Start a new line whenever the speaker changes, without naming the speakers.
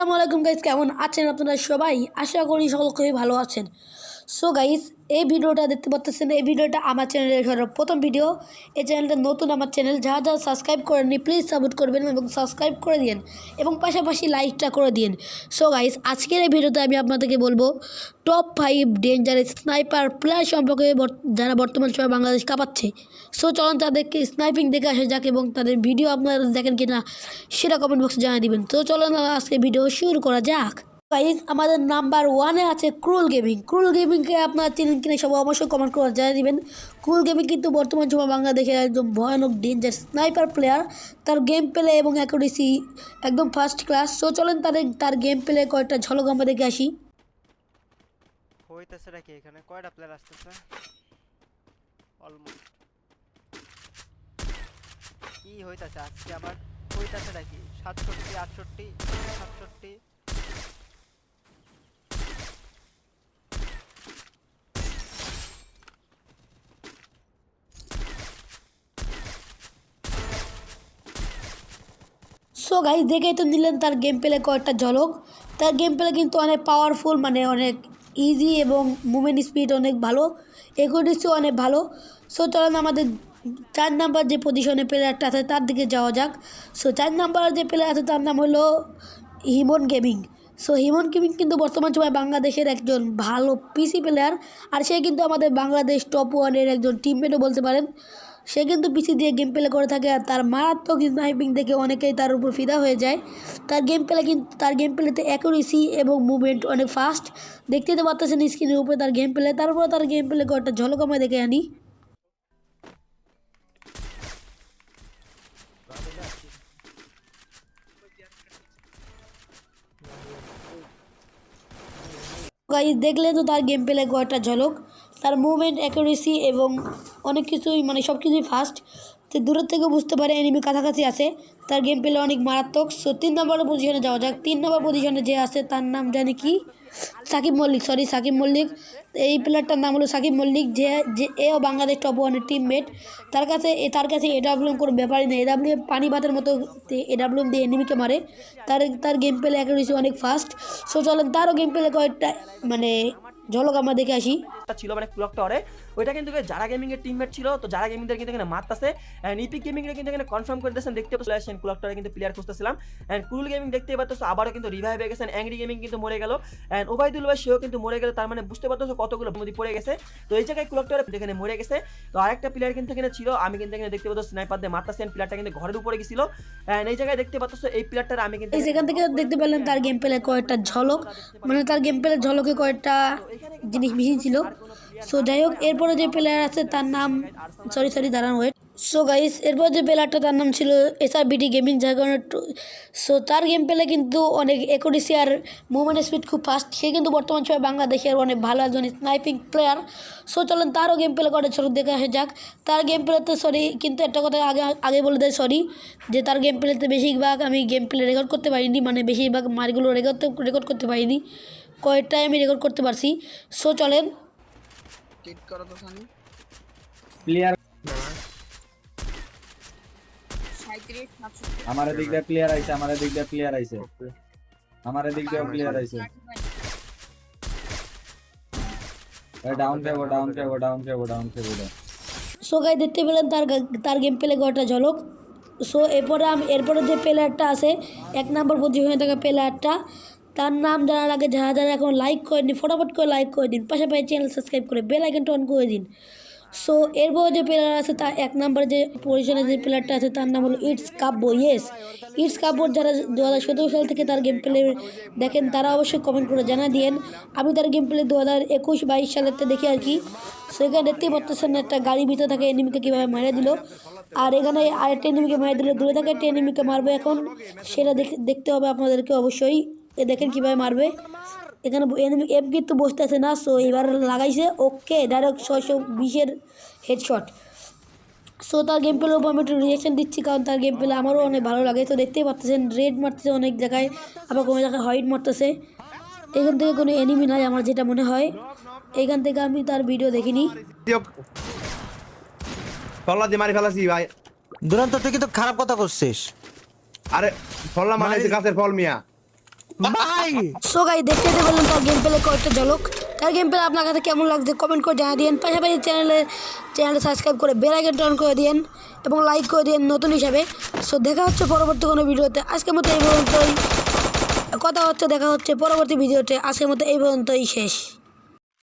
আসসালামু আলাইকুম গাইজ কেমন আছেন আপনারা সবাই? আশা করি সকল খুবই ভালো আছেন। সো গাইস এই ভিডিওটা দেখতে পাচ্ছেন এই ভিডিওটা আমার চ্যানেলের প্রথম ভিডিও। এই চ্যানেলটা নতুন আমার চ্যানেল যারা যারা সাবস্ক্রাইব করেননি প্লিজ সাপোর্ট করবেন এবং সাবস্ক্রাইব করে দিন এবং পাশাপাশি লাইকটা করে দিন সো গাইস আজকের এই ভিডিওতে আমি আপনাদেরকে বলব top five dangerous sniper player সম্পর্কে যারা বর্তমান সময় বাংলাদেশ কাঁপাচ্ছে। সো চলুন তাদেরকে স্নাইপিং দেখে আসা যাক এবং তাদের ভিডিও আপনারা দেখেন কিনা, সেটা কমেন্ট বক্সে জানিয়ে দিবেন। তো চলুন আজকে ভিডিও শুরু করা যাক। গাইজ আমাদের নাম্বার ওয়ানে আছে ক্রুল গেমিং। ক্রুল গেমিংকে আপনারা চিনেন কিনা সবাই অবশ্যই কমেন্ট করে জানিয়ে দেবেন। ক্রুল গেমিং কিন্তু বর্তমান সময় বাংলাদেশের একদম ভয়ানক ডেঞ্জার স্নাইপার প্লেয়ার তার গেম প্লে এবং অ্যাকুরেসি একদম ফার্স্ট ক্লাস সো চলেন তাদের, তার গেম প্লে কয়েকটা ঝলক আমরা দেখে আসি।
হইতেছে নাকি এখানে? কয়টা প্লেয়ার আসতেছে? অলমোস্ট কি হইতাছে? আজকে আবার হইতাছে নাকি? সাতষট্টি, আটষট্টি, সাতষট্টি।
সো গাইজ দেখেই তো নিলেন তার গেম প্লে কয়েকটা ঝলক। তার গেম প্লে কিন্তু অনেক পাওয়ারফুল মানে অনেক ইজি এবং মুভমেন্ট স্পিড অনেক ভালো। একুরেসিও অনেক ভালো। সো চলেন আমাদের চার নাম্বার যে পজিশনে প্লেয়ারটা আছে, তার দিকে যাওয়া যাক। সো চার নাম্বার যে প্লেয়ার আছে, তার নাম হলো Himon gaming so Himon gaming কিন্তু বর্তমান সময় বাংলাদেশের একজন ভালো পিসি প্লেয়ার আর সে কিন্তু আমাদের বাংলাদেশ টপ ওয়ানের একজন টিমমেটও বলতে পারেন। সে কিন্তু পিসি দিয়ে গেম প্লে করে থাকে আর তার মারাত্মক স্নাইপিং দেখে অনেকেই তার উপর ফিদা হয়ে যায়। তার গেম প্লে কিন্তু তার গেম প্লেতে অ্যাকুরেসি এবং মুভমেন্ট অনেক ফাস্ট দেখতে তো পারতেছেন স্ক্রিনের উপরে তার গেম প্লে তারপর তার গেম প্লে কয়েকটা ঝলক দেখে আনি। দেখলে তো তার গেম প্লে কয়েকটা ঝলক। তার মুভমেন্ট অ্যাকুরেসি এবং অনেক কিছুই মানে সব কিছুই ফাস্ট তো দূরের থেকে বুঝতে পারে এনিমি কাছাকাছি আছে। তার গেম পেলে অনেক মারাত্মক। সো তিন নম্বর পজিশনে যাওয়া যাক। তিন নম্বর পজিশনে যে আছে, তার নাম জানি কি? সাকিব মল্লিক সরি সাকিব মল্লিক। এই প্লেয়ারটার নাম হলো সাকিব মল্লিক, যে যে এও বাংলাদেশ টপ ওয়ানের টিমমেট তার কাছে, এ, তার কাছে এডাব্লিউএম কোনো ব্যাপারই নেই। এডাব্লিউএম পানি ভাতের মতো এডাব্লিউএম দিয়ে এনিমিকে মারে। তার তার গেম প্লে অ্যাকুরেসি অনেক ফাস্ট সো চলেন, তারও গেম পেলে কয়েকটা মানে ঝলক আমরা দেখে আসি।
ছিল মানে ক্লক টাওয়ারে ওইটা কিন্তু যারা গেমিং এর টিমমেট ছিল তো যারা গেমিংদের কিন্তু এখানে মারতাছে। এন্ড ইপিক গেমিং এর কিন্তু এখানে কনফার্ম করে দিয়েছেন দেখতে আসেন ক্লক টাওয়ারে কিন্তু প্লেয়ার খুঁজতেছিলাম। এন্ড কুরুল গেমিং দেখতে পাচ্ছ আবারও কিন্তু রিভাইভ হয়ে গেছেন অ্যাংরি গেমিং কিন্তু মরে গেল। এন্ড ওবাইদুল ভাই সেও কিন্তু মরে গেল তার মানে বুঝতে পারতেছো কতগুলো নদী পড়ে গেছে। তো এই জায়গায় ক্লক টাওয়ারে এখানে মরে গেছে। তো আরেকটা প্লেয়ার কিন্তু এখানে ছিল আমি কিন্তু এখানে দেখতে পাচ্ছ স্নাইপার দিয়ে মারতাছেন প্লেয়ারটা কিন্তু ঘরের উপরে গেছিল। এন্ড এই জায়গায় দেখতে পাচ্ছ এই প্লেয়ারটার আমি কিন্তু
এই সেখান থেকে দেখতে পেলেন তার গেম প্লে কয়েকটা ঝলক। মানে তার গেম প্লে ঝলকে কয়েকটা জিনিস মিশিয়ে ছিল। সো যাই হোক, এরপরে যে প্লেয়ার আছে, তার নাম সরি সরি দাঁড়ান ওয়েট সো গাইস এরপর যে প্লেয়ারটা তার নাম ছিল এসআর বিডি গেমিং কারণে সো তার গেম প্লে কিন্তু অনেক একুরেসি আর মুভমেন্ট স্পিড খুব ফাস্ট সে কিন্তু বর্তমান সময় বাংলাদেশের অনেক ভালো একজন স্নাইপিং প্লেয়ার সো চলেন তারও গেম প্লে করে, ছোট দেখা আসা যাক। তার গেম প্লেতে সরি কিন্তু একটা কথা আগে আগে বলে দেয় সরি যে তার গেম প্লেতে বেশিরভাগ আমি গেম প্লে রেকর্ড করতে পারিনি মানে বেশিরভাগ মারগুলো রেকর্ড রেকর্ড করতে পারিনি। কয়েকটাই আমি রেকর্ড করতে পারছি। সো চলেন।
প্লেয়ার আমার দিক দিয়ে প্লেয়ার আইছে আমার দিক দিয়ে প্লেয়ার আইছে। আমার দিক দিয়ে প্লেয়ার আইছে। ডাউন খেবো ডাউন খেবো ডাউন খেবো ডাউন খেবো
সো গাই দেখতে পেলেন তার তার গেম প্লে কয়েকটা ঝলক। সো এরপরে আমি এরপরে যে প্লেয়ারটা আছে এক নম্বর পজিশনে থাকা প্লেয়ারটা তার নাম জানার আগে যারা যারা এখন লাইক করে দিন ফটাফট করে লাইক করে দিন। পাশাপাশি চ্যানেল সাবস্ক্রাইব করে বেল আইকনটা অন করে দিন। সো এরপর যে প্লেয়ার আছে, তার এক নম্বরে যে পজিশনে যে প্লেয়ারটা আছে, তার নাম হলো it's Kabbo yes it's Kabbo যারা দু হাজার সতেরো সাল থেকে তার গেম প্লে দেখেন, তারা অবশ্যই কমেন্ট করে জানা দিয়েন। আমি তার গেম প্লে দু হাজার একুশ বাইশ সালেতে দেখি আর কি। সেখানে দেখতেই পাচ্ছেন একটা গাড়ির ভিতরে থাকে এনিমিকে কীভাবে মেরে দিল। আর এখানে আরেকটা এনিমিকে মেরে দিল। দূরে থাকে একটা এনিমিকে মারবে এখন। সেটা দেখ- দেখতে হবে আপনাদেরকে অবশ্যই। দেখেন কীভাবে মারবে। এখানে এনিমি এফ কিন্তু বসতে আছে না সো এবার লাগাইছে। ওকে ডাইরেক্ট ছয়শো বিশের হেডশট সো তার গেম প্লের উপর আমি একটু রিয়েকশন দিচ্ছি কারণ তার গেম প্লে আমারও অনেক ভালো লাগে। তো দেখতেই পাচ্ছেন রেড মারতেছে অনেক জায়গায় আবার কোনো জায়গায় হোয়াইট মারতেছে। এখান থেকে কোনো এনিমি নাই আমার যেটা মনে হয়। এখান থেকে আমি তার ভিডিও দেখিনি।
ফল্লা দিয়ে মারি ফেলাছি ভাই।
দুরন্ত তুই কিন্তু খারাপ কথা করছিস
আরে ফল্লা মানে গাছের ফল মিয়া। ভাই
সো গাই দেখতে বললাম তার গেম প্লে কয়েকটা ঝলক তার গেম প্লে আপনার কাছে কেমন লাগছে কমেন্ট করে জানিয়ে দিন পাশাপাশি চ্যানেলে চ্যানেলটা সাবস্ক্রাইব করে বেল আইকন অন করে দিন এবং লাইক করে দিন নতুন হিসাবে। সো দেখা হচ্ছে পরবর্তী কোনো ভিডিওতে আজকের মতো এই পর্যন্তই। কথা হচ্ছে, দেখা হচ্ছে পরবর্তী ভিডিওতে আজকের মতো এই পর্যন্তই শেষ।